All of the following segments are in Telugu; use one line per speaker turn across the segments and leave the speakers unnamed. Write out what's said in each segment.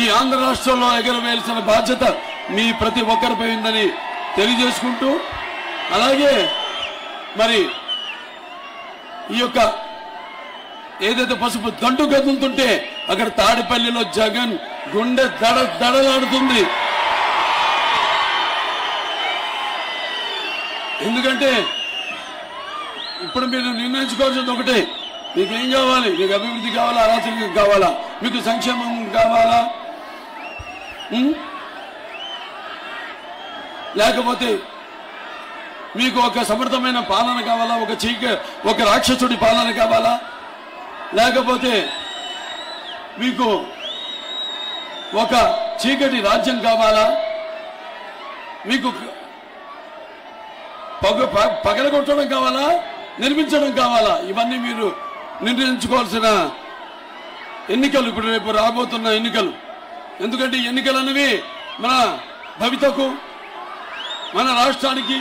ఈ ఆంధ్ర రాష్ట్రంలో ఎగరవేయాల్సిన బాధ్యత మీ ప్రతి ఒక్కరిపై ఉందని తెలియజేసుకుంటూ అలాగే మరి ఈ యొక్క ఏదైతే పసుపు దండు కదులుతుంటే అక్కడ తాడిపల్లిలో జగన్ గుండె దడ దడలాడుతుంది. ఎందుకంటే ఇప్పుడు మీరు నిర్ణయించుకోవాల్సింది ఒకటే మీకు ఏం కావాలి? మీకు అభివృద్ధి కావాలా? అరాచకం కావాలా? మీకు సంక్షేమం కావాలా? లేకపోతే మీకు ఒక సమర్థమైన పాలన కావాలా? ఒక చీక ఒక రాక్షసుడి పాలన కావాలా? లేకపోతే మీకు ఒక చీకటి రాజ్యం కావాలా? మీకు పగ ప- పగలగొట్టడం కావాలా? నిర్మించడం కావాలా? ఇవన్నీ మీరు నిర్ణయించుకోవాల్సిన ఎన్నికలు ఇప్పుడు రేపు రాబోతున్న ఎన్నికలు. ఎందుకంటే ఈ ఎన్నికలు అనేవి మన భవితకు మన రాష్ట్రానికి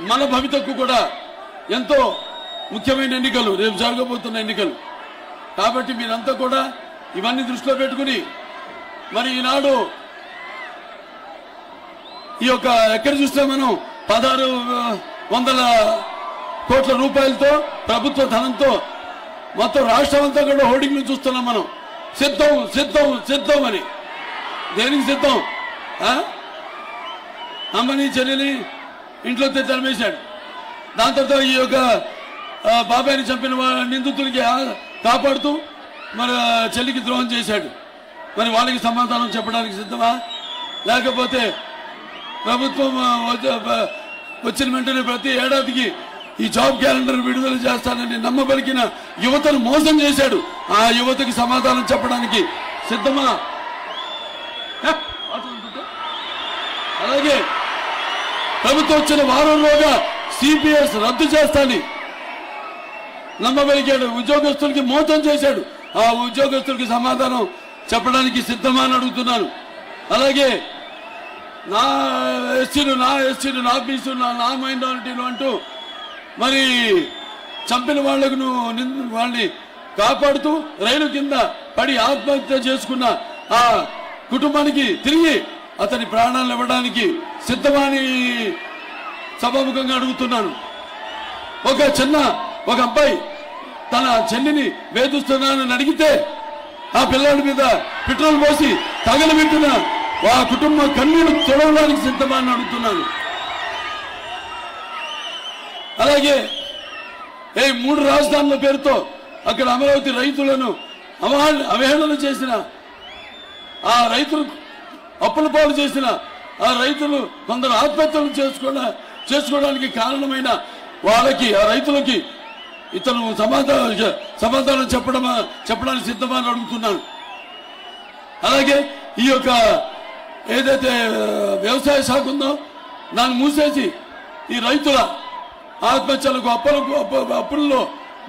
మన భవితకు కూడా ఎంతో ముఖ్యమైన ఎన్నికలు రేపు జరగబోతున్న ఎన్నికలు. కాబట్టి మీరంతా కూడా ఇవన్నీ దృష్టిలో పెట్టుకుని మరి ఈనాడు ఈ యొక్క ఎక్కడ చూస్తే మనం పదహారు వందల కోట్ల రూపాయలతో ప్రభుత్వ ధనంతో మొత్తం రాష్ట్రం అంతా కూడా హోర్డింగ్లు చూస్తున్నాం మనం. సిద్ధం సిద్ధం సిద్ధం అని. దేనికి సిద్ధం? అమ్మని చెల్లెలి ఇంట్లో తరిమేశాడు. దాని తర్వాత ఈ యొక్క బాబాయిని చంపిన నిందితులకి కాపాడుతూ మరి చెల్లికి ద్రోహం చేశాడు. మరి వాళ్ళకి సమాధానం చెప్పడానికి సిద్ధమా? లేకపోతే ప్రభుత్వం వచ్చిన వెంటనే ప్రతి ఏడాదికి ఈ జాబ్ క్యాలెండర్ విడుదల చేస్తానని నమ్మబలికిన యువతను మోసం చేశాడు. ఆ యువతకి సమాధానం చెప్పడానికి సిద్ధమా? అలాగే ప్రభుత్వం వచ్చిన వారంలోగా సిపిఎస్ రద్దు చేస్తాని నమ్మబలికాడు ఉద్యోగస్తులకి మోసం చేశాడు. ఆ ఉద్యోగస్తులకి సమాధానం చెప్పడానికి సిద్ధమా అని అడుగుతున్నాను. అలాగే నా ఎస్సీలు నా ఎస్సీలు నా బీసీలు నా నా మైనారిటీలు అంటూ మరి చంపిన వాళ్ళకు నువ్వు వాళ్ళని కాపాడుతూ రైలు కింద పడి ఆత్మహత్య చేసుకున్న ఆ కుటుంబానికి తిరిగి అతని ప్రాణాలను ఇవ్వడానికి సిద్ధమని సభాముఖంగా అడుగుతున్నాను. ఒక చిన్న ఒక అబ్బాయి తన చెల్లిని వేధిస్తున్నానని అడిగితే ఆ పిల్లాడి మీద పెట్రోల్ పోసి తగలబెట్టిన ఆ కుటుంబ కన్నీళ్ళు తొడవడానికి సిద్ధమాని అడుగుతున్నాను. అలాగే ఏ మూడు రాజధానుల పేరుతో అక్కడ అమరావతి రైతులను అవహేళన చేసిన ఆ రైతులు అప్పుల పాలు చేసిన ఆ రైతులు కొందరు ఆత్మహత్యలు చేసుకున్న చేసుకోవడానికి కారణమైన వాళ్ళకి ఆ రైతులకి ఇతను సమాధానం సమాధానం చెప్పడమా చెప్పడానికి సిద్ధమా అని అడుగుతున్నాను. అలాగే ఈ యొక్క ఏదైతే వ్యవసాయ శాఖ ఉందో దాన్ని మూసేసి ఈ రైతుల ఆత్మహత్యలకు అప్పులకు అప్పుల్లో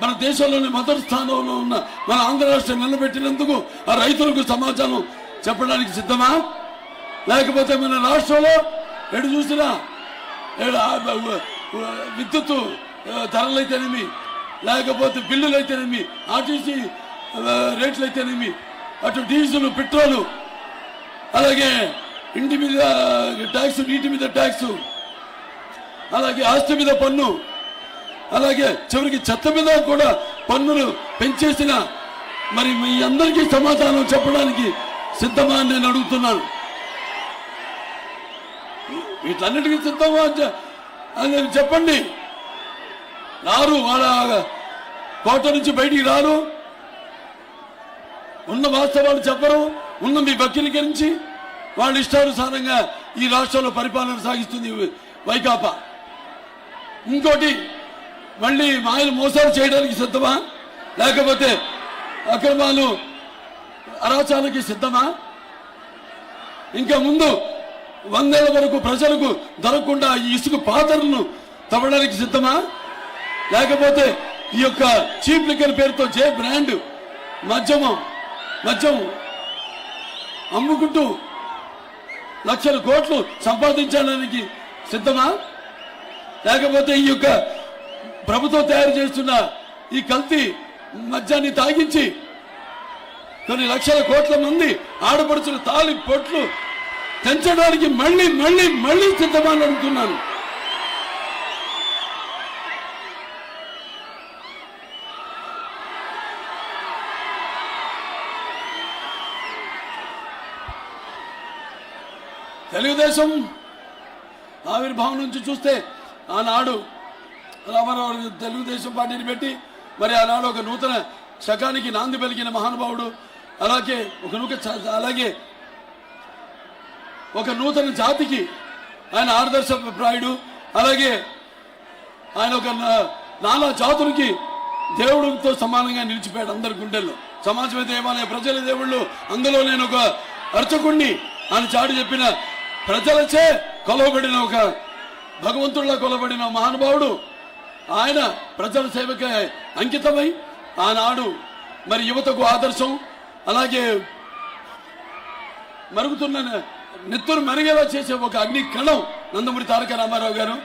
మన దేశంలోని మొదటి స్థానంలో ఉన్న మన ఆంధ్ర రాష్ట్రం నిలబెట్టినందుకు ఆ రైతులకు సమాచారం చెప్పడానికి సిద్ధమా? లేకపోతే మన రాష్ట్రంలో ఎటు చూసినా ఏడు ఆ బ- విద్యుత్తు లేకపోతే బిల్లులు అయితేనేమి ఆర్టీసీ రేట్లు అయితేనేమి అటు డీజిల్ పెట్రోలు అలాగే ఇంటి మీద ట్యాక్స్ నీటి మీద ట్యాక్స్ అలాగే ఆస్తి మీద పన్ను అలాగే చివరికి చెత్త మీద కూడా పన్నులు పెంచేసిన మరి మీ అందరికీ సమాధానం చెప్పడానికి సిద్ధమా నేను అడుగుతున్నాను. వీటన్నిటికీ సిద్ధమా అని చెప్పండి. రారు వాళ్ళ కోట నుంచి బయటికి రారు. ఉన్న వాస్తవాలు చెప్పరు. ఉన్న మీ వక్రీకరించి వాళ్ళ ఇష్టానుసారంగా ఈ రాష్ట్రంలో పరిపాలన సాగిస్తుంది వైకాపా. ఇంకోటి మళ్ళీ మాయలు మోసాలు చేయడానికి సిద్ధమా? లేకపోతే అక్రమాలు అరాచాలకి సిద్ధమా? ఇంకా ముందు వందేళ్ళ వరకు ప్రజలకు దొరకకుండా ఈ ఇసుక పాత్రలను తవ్వడానికి సిద్ధమా? లేకపోతే ఈ యొక్క చీప్ లిక్కర్ పేరుతో జే బ్రాండ్ మద్యమం మద్యం అమ్ముకుంటూ లక్షల కోట్లు సంపాదించడానికి సిద్ధమా? లేకపోతే ఈ యొక్క ప్రభుత్వం తయారు చేస్తున్న ఈ కల్తీ మద్యాన్ని తాగించి కొన్ని లక్షల కోట్ల మంది ఆడపడుచుల తాలి పొట్లు పెంచడానికి మళ్ళీ మళ్ళీ మళ్ళీ సిద్ధమని అడుగుతున్నాను. తెలుగుదేశం ఆవిర్భావం నుంచి చూస్తే ఆనాడు రామారావు తెలుగుదేశం పార్టీని పెట్టి మరి ఆనాడు ఒక నూతన శకానికి నాంది పలికిన మహానుభావుడు అలాగే ఒక నూక అలాగే ఒక నూతన జాతికి ఆయన ఆదర్శప్రాయుడు అలాగే ఆయన ఒక నా- నానా జాతులకి దేవుడితో సమానంగా నిలిచిపోయాడు అందరి గుండెల్లో. సమాజమే దేవాలయ ప్రజల దేవుళ్ళు. అందులో నేను ఒక అర్చకుణ్ణి. అని చాటి చెప్పిన ప్రజలచే కొలవబడిన ఒక భగవంతుడిలా కొలబడిన మహానుభావుడు. ఆయన ప్రజల సేవకి అంకితమై ఆనాడు మరి యువతకు ఆదర్శం. అలాగే మరుగుతున్న నెత్తురు మెరిగేలా చేసే ఒక అగ్ని కణం నందమూరి తారక రామారావు గారు.